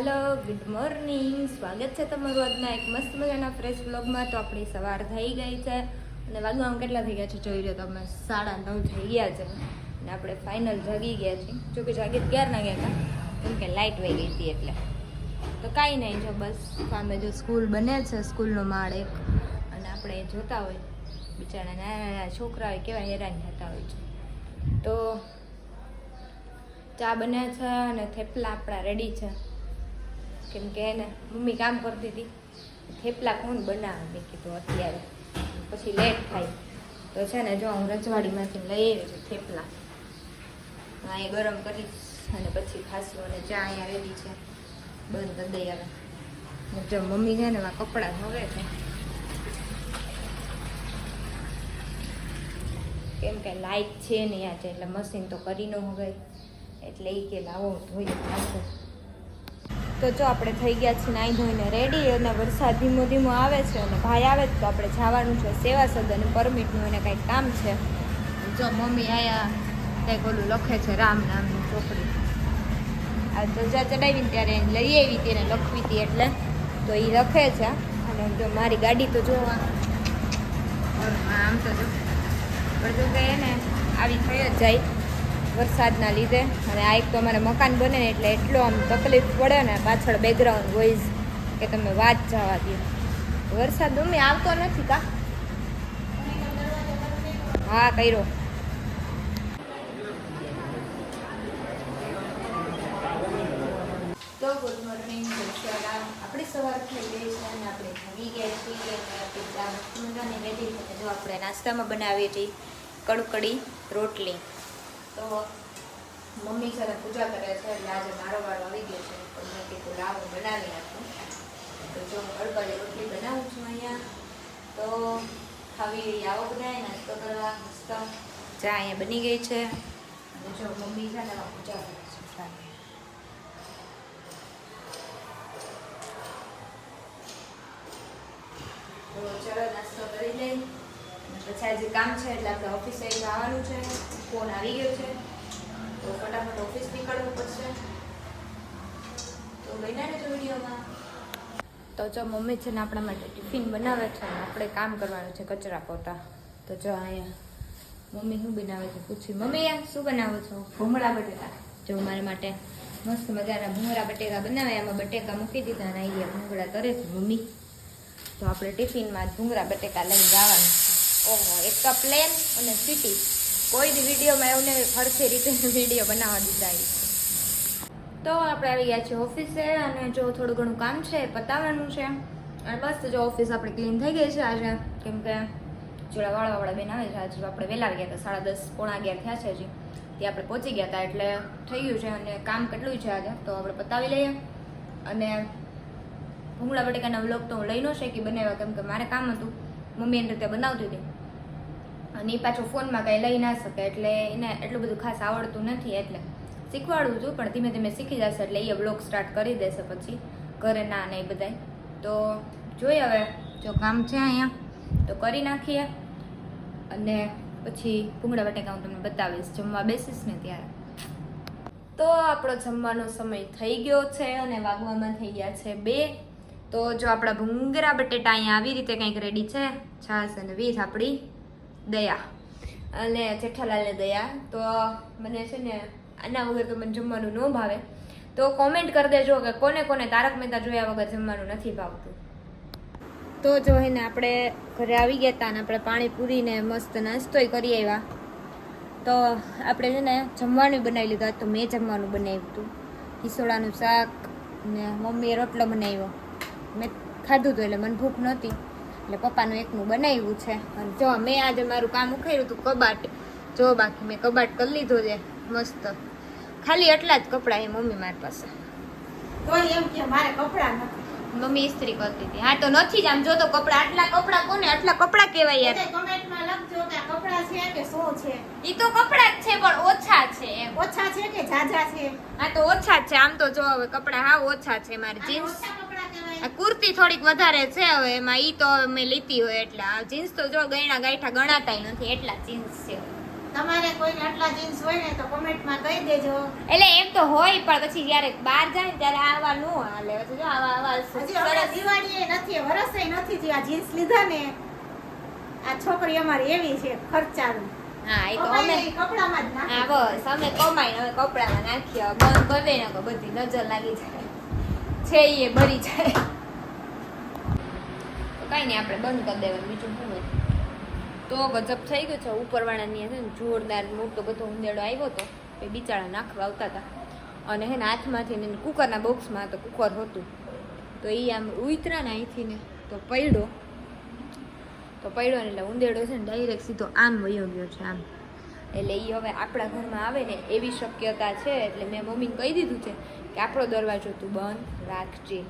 Hello good morning સ્વાગત છે તમારું આજના એક મસ્ત મજાના ફ્રેશ બ્લોગમાં તો આપણી સવાર થઈ ગઈ છે. અને વાગવામાં કેટલા થઈ ગયા છે? જોઈ રહ્યો તમે સાડા નવ થઈ ગયા છે. અને આપણે ફાઇનલ જાગી ગયા છીએ. જોકે જાગી ક્યારે ક્યારના ગયા હતા? કેમ કે લાઇટ વહી ગઈ હતી એટલે. તો કાંઈ નહીં, જો બસ સામે જો સ્કૂલ બને છે સ્કૂલનો માળ એક. અને આપણે જોતા હોય. બિચારા નાના નાના છોકરા હોય કેવા હેરાન થતા હોય છે. તો ચા બને છે અને થેપલા આપણા રેડી છે. કેમ કે એને મમ્મી કામ કરતી હતી. થેપલા કોણ બનાવે? મેં કીધું અત્યારે. પછી લેટ થાય. તો છે ને જો હું રજવાડીમાંથી લઈ આવી છું થેપલા. અહીંયા ગરમ કરીશ અને પછી ખાશું અને ચા અહીંયા રેડી છે. બંધ કરી દઈ આવે જો મમ્મી છે ને એમાં કપડાં ધોવે છે. કેમ કે લાઈટ છે નહીં આજે, એટલે મશીન તો કરી ન એટલે એ કે લાવો, ધોઈ નાખો તો જો આપણે થઈ ગયા છીએ નાહી ધોઈને રેડી અને વરસાદ ધીમો ધીમો આવે છે અને ભાઈ આવે તો આપણે જવાનું છે સેવા સદન પરમિટનું એને કંઈક કામ છે. જો મમ્મી આયા, કંઈક ઓલું લખે છે, રામ નામની ચોપડી. આ ધજા ચડાવીને ત્યારે એને લઈ આવી હતી એને લખવી હતી એટલે. તો એ લખે છે. અને જો મારી ગાડી તો જોવા આમ તો જો. બધું કે એને આવી થઈ જ જાય. વરસાદના લીધે. અને આ એક તો અમારે મકાન બને ને એટલે એટલો આમ તકલીફ પડે ને પાછળ બેકગ્રાઉન્ડ વોઇસ કે તમે વાત જવા દો. વરસાદ મમ્મી આવતો નથી કા? હા, કર્યો. તો ગુડ મોર્નિંગ આપણી સવાર થઈ ગઈ આપણે જમી રેડી જો આપણે નાસ્તામાં બનાવીએ છીએ કડકડી રોટલી. તો મમ્મી છે પૂજા કરે છે એટલે આજે મારો વાળો આવી ગયો છે. તો મેં કીધું, લાવો, બનાવી નાખું. તો જો હું કડકડી રોટલી બનાવું છું અહીંયા, તો ખાવી આવો બનાવી નાસ્તો કરવા, મસ્ત. ચા અહીંયા બની ગઈ છે. અને જો મમ્મી છે ને પૂજા કરે છે. તો ચલો નાસ્તો કરી લઈ. પછી આજે કામ છે એટલે આપણે ઓફિસે જવાનું છે. ફોન આવી ગયો છે. તો ફટાફટ ઓફિસ નીકળવું પડશે. તો બન્યા રહેજો વિડીયોમાં. તો જો મમ્મી છે ને આપણા માટે ટિફિન બનાવે છે. અને આપણે કામ કરવાનું છે કચરા પોતા. તો જો અહીંયા મમ્મી શું બનાવે છે પૂછી મમ્મી આ શું બનાવો છો? ભૂંગળા બટેકા. જો મારા માટે મસ્ત મજાના ભૂંગળા બટેકા બનાવે. એમાં બટેકા મૂકી દીધા અને અહીંયા ભૂંગળા કરે છે મમ્મી. તો આપણે ટિફિનમાં ભૂંગળા બટેકા લઈને જવાનું ઓહો એક કપ પ્લેન અને સિટી કોઈ બી વિડીયોમાં એવું નહીં ફરતી રીતે વીડિયો બનાવવા દીધા તો આપણે આવી ગયા છીએ ઓફિસે અને જો થોડું ઘણું કામ છે પતાવવાનું છે. અને બસ જો ઓફિસ આપણે ક્લીન થઈ ગઈ છે આજે. કેમ કે જોડા વાળાવાળા બેન આવે છે. આજે આપણે વહેલા આવી ગયા હતા, સાડા દસ, પોણા અગિયાર થયા છે હજી. તે આપણે પહોંચી ગયા હતા એટલે થઈ ગયું છે અને કામ કેટલું છે આજે? તો આપણે પતાવી લઈએ. અને ભૂંગળા બટેકાના વ્લોગ તો હું લઈ ન શકી, બનાવ્યા કેમ કે મારે કામ હતું. મમ્મી એને રીતે બનાવતી હતી. અને એ પાછો ફોનમાં કંઈ લઈ ના શકે, એટલે એને એટલું બધું ખાસ આવડતું નથી, એટલે શીખવાડું છું, પણ ધીમે ધીમે શીખી જશે, એટલે એ બ્લોગ સ્ટાર્ટ કરી દેશે પછી, ઘરે ના ને એ બધાય. તો જોઈએ હવે, જો કામ છે અહીંયા, તો કરી નાખીએ. અને પછી ભૂંગળા બટેકા હું તમને બતાવીશ, જમવા બેસીશ ને ત્યારે. તો આપણો જમવાનો સમય થઈ ગયો છે અને વાગવામાં થઈ ગયા છે બે. તો જો આપણા ભૂંગરા બટેટા અહીંયા આવી રીતે કંઈક રેડી છે છાસ અને વીસ આપણી. દયા. અને જેઠાલાલને દયા. તો મને છે ને આના વગર તો મને જમવાનું ન ભાવે. તો કોમેન્ટ કરી દેજો કે કોને કોને તારક મહેતા જોયા વગર જમવાનું નથી ભાવતું. તો જો હે ને આપણે ઘરે આવી ગયા હતા અને આપણે પાણી પૂરીને મસ્ત નાસ્તોય કરી આવ્યા. તો આપણે છે ને જમવાનું બનાવી લીધું. તો મેં જમવાનું બનાવ્યું હતું. હિસોડાનું શાક ને મમ્મીએ રોટલો બનાવ્યો. મેં ખાધું હતું એટલે મને ભૂખ નહોતી. એટલે પપ્પાનું એકનું બનાવ્યું છે. અને જો મેં આજે મારું કામ ઉખાડ્યું હતું કબાટ જો બાકી મેં કબાટ કરી લીધો છે મસ્ત. ખાલી એટલા જ કપડાં એ મમ્મી મારી પાસે. એમ કે મારે કપડાં મમ્મી ઇસ્ત્રી કરતી હતી. હા તો નથી જ આમ. જો તો કપડાં આટલા કપડાં કોને? આટલા કપડાં કહેવાય યાર. કમેન્ટમાં લખજો કે કપડાં છે કે શું છે. ઈ તો કપડાં જ છે પણ ઓછા છે એમ. ઓછા છે કે ઝાઝા છે? આ તો ઓછા જ છે. આમ તો જો હવે કપડાં હા ઓછા છે. મારે જીન્સ આ કુર્તી થોડીક વધારે છે હવે એમાં ઈ તો મેં લીધી હોય એટલે આ જીન્સ તો જો ગયણા ગાંઠા ગણાતાય નથી એટલા જીન્સ છે. તમારે કોઈને આટલા જીન્સ હોય ને તો કોમેન્ટમાં કહી દેજો. એટલે એમ તો હોય પણ પછી જ્યારે બહાર જાય ને ત્યારે આવા નો હાલે. પછી જો આવા આવા સરસ. દિવાળીએ નથી વરસે નથી જે આ જીન્સ લીધા ને. આ છોકરી અમારી એવી છે ખર્ચાનું હા એ તો અમે કપડામાં જ હા નાખે બસ અમે કમાઈને હવે કપડામાં નાખીએ. બંધ કરી દઈને કે બધી નજર લાગી જાય. છે એ ભરી જાય. તો કાંઈ નહીં, આપણે બંધ કરી દેવાનું. બીજું શું હોય? તો ગજબ થઈ ગયો છે. ઉપરવાળાની છે ને જોરદાર મોટો બધો ઉંદેડો આવ્યો હતો. એ બિચારા નાખવા આવતા હતા. અને હે હાથમાંથી ને કુકરના બોક્સમાં તો કુકર હતું. તો એ આમ ઉતરા ને અહીંથી ને તો પડ્યો. તો પડ્યો ને એટલે ઉંદેડો છે ને ડાયરેક્ટ સીધો આમ વયો ગયો છે આમ. એટલે એ હવે આપણા ઘરમાં આવે ને એવી શક્યતા છે, એટલે મેં મમ્મીને કહી દીધું છે કે આપણો દરવાજો તું બંધ રાખજે.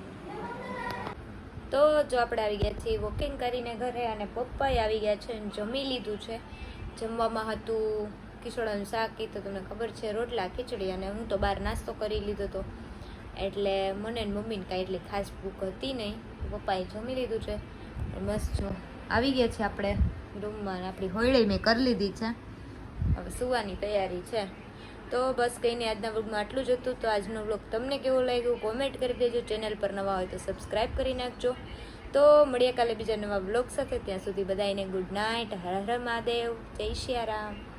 તો જો આપણે આવી ગયા છીએ વોકિંગ કરીને ઘરે અને પપ્પાએ આવી ગયા છે અને જમી લીધું છે. જમવામાં હતું કિશોળાનું શાક એ તો તમને ખબર છે, રોટલા, ખીચડી અને હું તો બહાર નાસ્તો કરી લીધો હતો એટલે મને ને મમ્મીને કાંઈ એટલી ખાસ ભૂખ હતી નહીં. પપ્પાએ જમી લીધું છે. મસ્ત જો, આવી ગયા છે આપણે રૂમમાં આપણી હોળી મેં કરી લીધી છે. હવે સુવાની તૈયારી છે. તો બસ કહીને આજના વ્લોગમાં આટલું જ હતું. તો આજનો વ્લોગ તમને કેવો લાગ્યો કોમેન્ટ કરી દેજો. ચેનલ પર નવા હોય તો સબસ્ક્રાઈબ કરી નાખજો. તો મળીએ કાલે બીજા નવા વ્લોગ સાથે. ત્યાં સુધી બધાને ગુડ નાઇટ હર હર મહાદેવ. જય શ્રી રામ